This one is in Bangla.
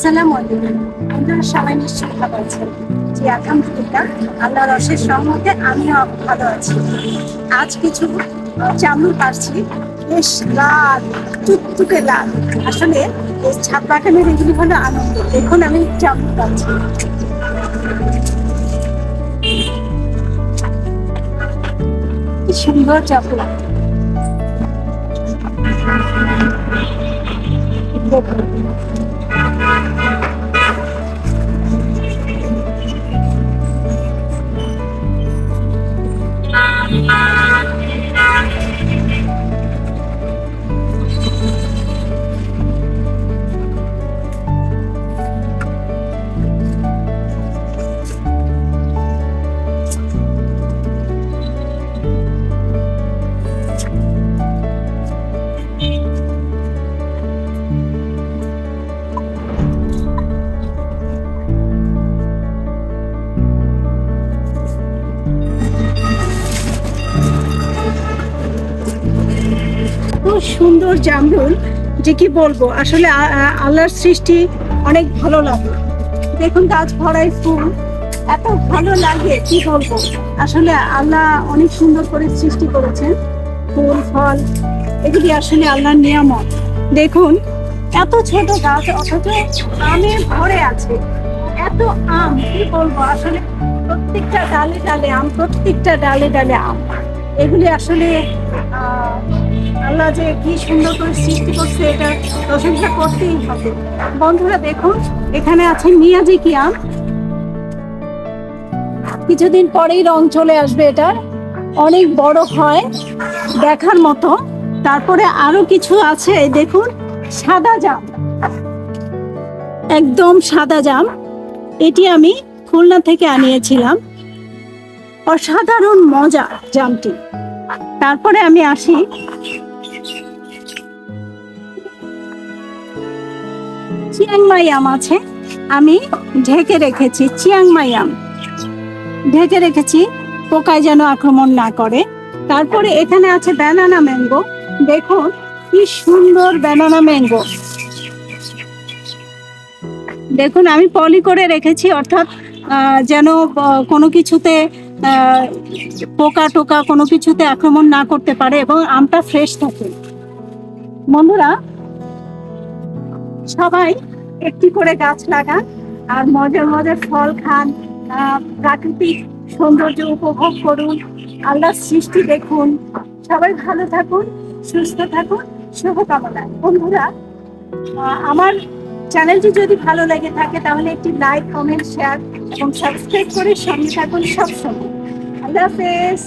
আসসালামু আলাইকুম। আপনারা সবাই নিশ্চয়ই ভালো আছেন। জি, আলহামদুলিল্লাহ। আল্লাহর অশেষ রহমতে আমিও ভালো আছি। আজ কিছু জামরুল পারছি। বেশ লাল, টুকটুকে লাল। আসলে এই ছাদ বাগানের এগুলি হলো আনন্দ। এখন আমি জামরুল পাচ্ছি কি সুন্দর জামরুল। দেখুন। সুন্দর জামরুল যে কি বলব আসলে আল্লাহর সৃষ্টি অনেক ভালো লাগে। দেখুন গাছ ভরাই ফুল এত ভালো লাগে কি বলব? আসলে আল্লাহ অনেক সুন্দর করে সৃষ্টি করেছেন ফুল ফল এগুলি আসলে আল্লাহর নিয়ামত। দেখুন এত ছোট গাছ অথচ আমে ভরে আছে। এত আম কি বলব? আসলে প্রত্যেকটা ডালে ডালে আম প্রত্যেকটা ডালে ডালে আম। এগুলি আসলে আহ, আল্লাহ যে কি সুন্দর করে সৃষ্টি করছে এটা প্রশংসা করতেই হবে। বন্ধুরা, দেখুন, এখানে আছে মিয়াজি কি আম কিছুদিন পরেই রং চলে আসবে এটার অনেক বড় হয় দেখার মতো। তারপরে আরও কিছু আছে দেখুন, সাদা জাম। একদম সাদা জাম। এটি আমি খুলনা থেকে আনিয়েছিলাম। অসাধারণ মজা জামটি। তারপরে আমি আসি চিয়াংমাই আম আছে। আমি ঢেকে রেখেছি চিয়াংমাই আম ঢেকে রেখেছি, পোকায় যেন আক্রমণ না করে। তারপরে এখানে আছে ব্যানানা ম্যাঙ্গো। দেখুন, কি সুন্দর ব্যানানা ম্যাঙ্গো। দেখুন, আমি পলি করে রেখেছি, অর্থাৎ যেন কোনো কিছুতে পোকা টোকা কোনো কিছুতে আক্রমণ না করতে পারে এবং আমটা ফ্রেশ থাকে। বন্ধুরা সবাই একটি করে গাছ লাগান আর মজার মজার ফল খান প্রাকৃতিক সৌন্দর্য উপভোগ করুন, আল্লাহর সৃষ্টি দেখুন। সবাই ভালো থাকুন, সুস্থ থাকুন, শুভকামনা। বন্ধুরা আমার চ্যানেলটি যদি ভালো লেগে থাকে তাহলে একটি লাইক, কমেন্ট, শেয়ার এবং সাবস্ক্রাইব করে সঙ্গে থাকুন সবসময়। আল্লাহ হাফেজ।